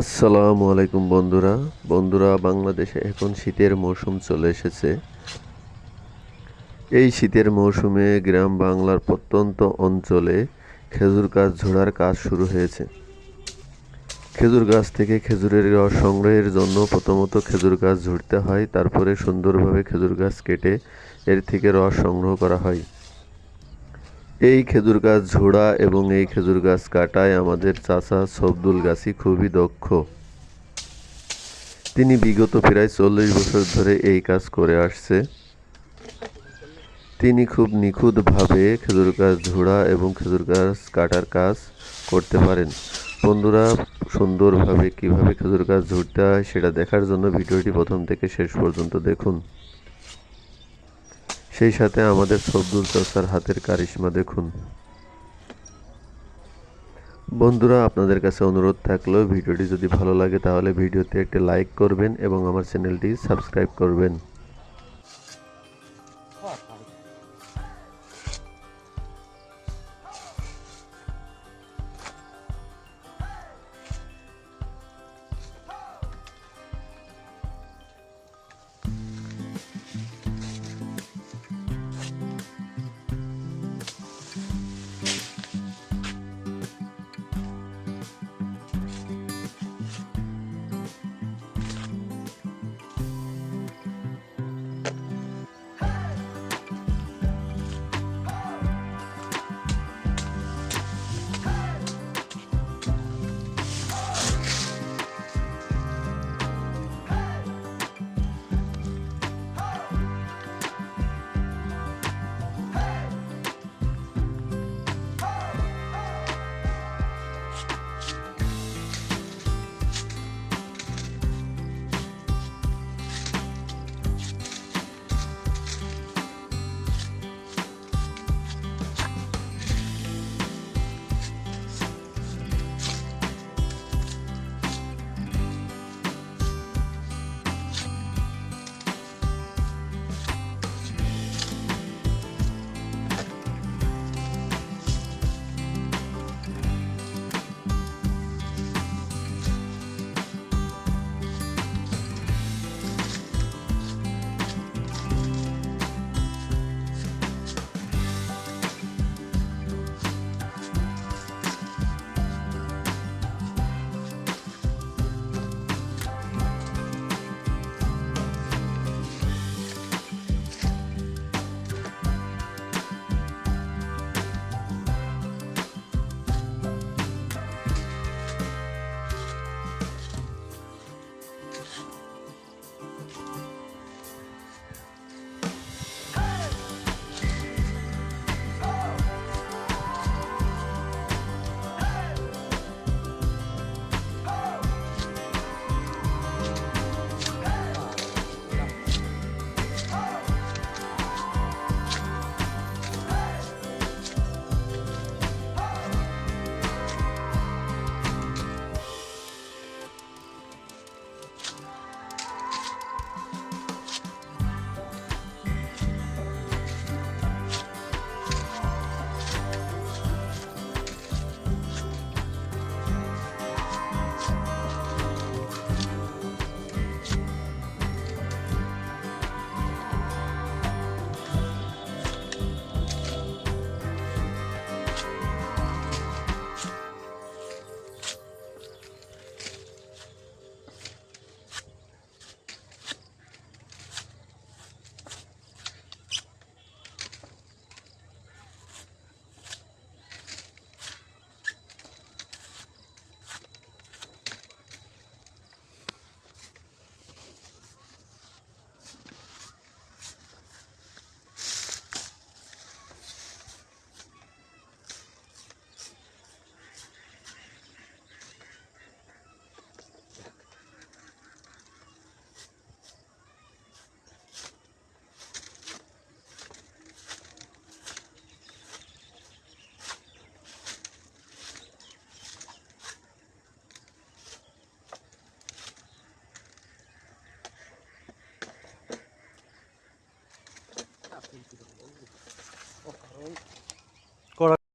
আসসালামু আলাইকুম বন্ধুরা। বন্ধুরা, বাংলাদেশে এখন শীতের মৌসুম চলে এসেছে। এই শীতের মৌসুমে গ্রাম বাংলার প্রত্যন্ত অঞ্চলে খেজুর গাছ ঝোড়ার কাজ শুরু হয়েছে। খেজুর গাছ থেকে খেজুরের রস সংগ্রহের জন্য প্রথমত খেজুর গাছ ঝুড়তে হয়, তারপরে সুন্দরভাবে খেজুর গাছ কেটে এর থেকে রস সংগ্রহ করা হয়। এই খেজুর গাছ ঝোড়া এবং এই খেজুর গাছ কাটায় আমাদের চাচা সবদুল গাছি খুবই দক্ষ। তিনি বিগত প্রায় চল্লিশ বছর ধরে এই কাজ করে আসছে। তিনি খুব নিখুঁতভাবে খেজুর গাছ ঝোড়া এবং খেজুর গাছ কাটার কাজ করতে পারেন। বন্ধুরা, সুন্দরভাবে কীভাবে খেজুর গাছ ঝুড়তে হয় সেটা দেখার জন্য ভিডিওটি প্রথম থেকে শেষ পর্যন্ত দেখুন। সেই সাথে আমাদের সবদুল চাচার হাতের কারিশমা দেখুন। বন্ধুরা, আপনাদের কাছে অনুরোধ থাকলেও ভিডিওটি যদি ভালো লাগে তাহলে ভিডিওতে একটি লাইক করবেন এবং আমার চ্যানেলটি সাবস্ক্রাইব করবেন।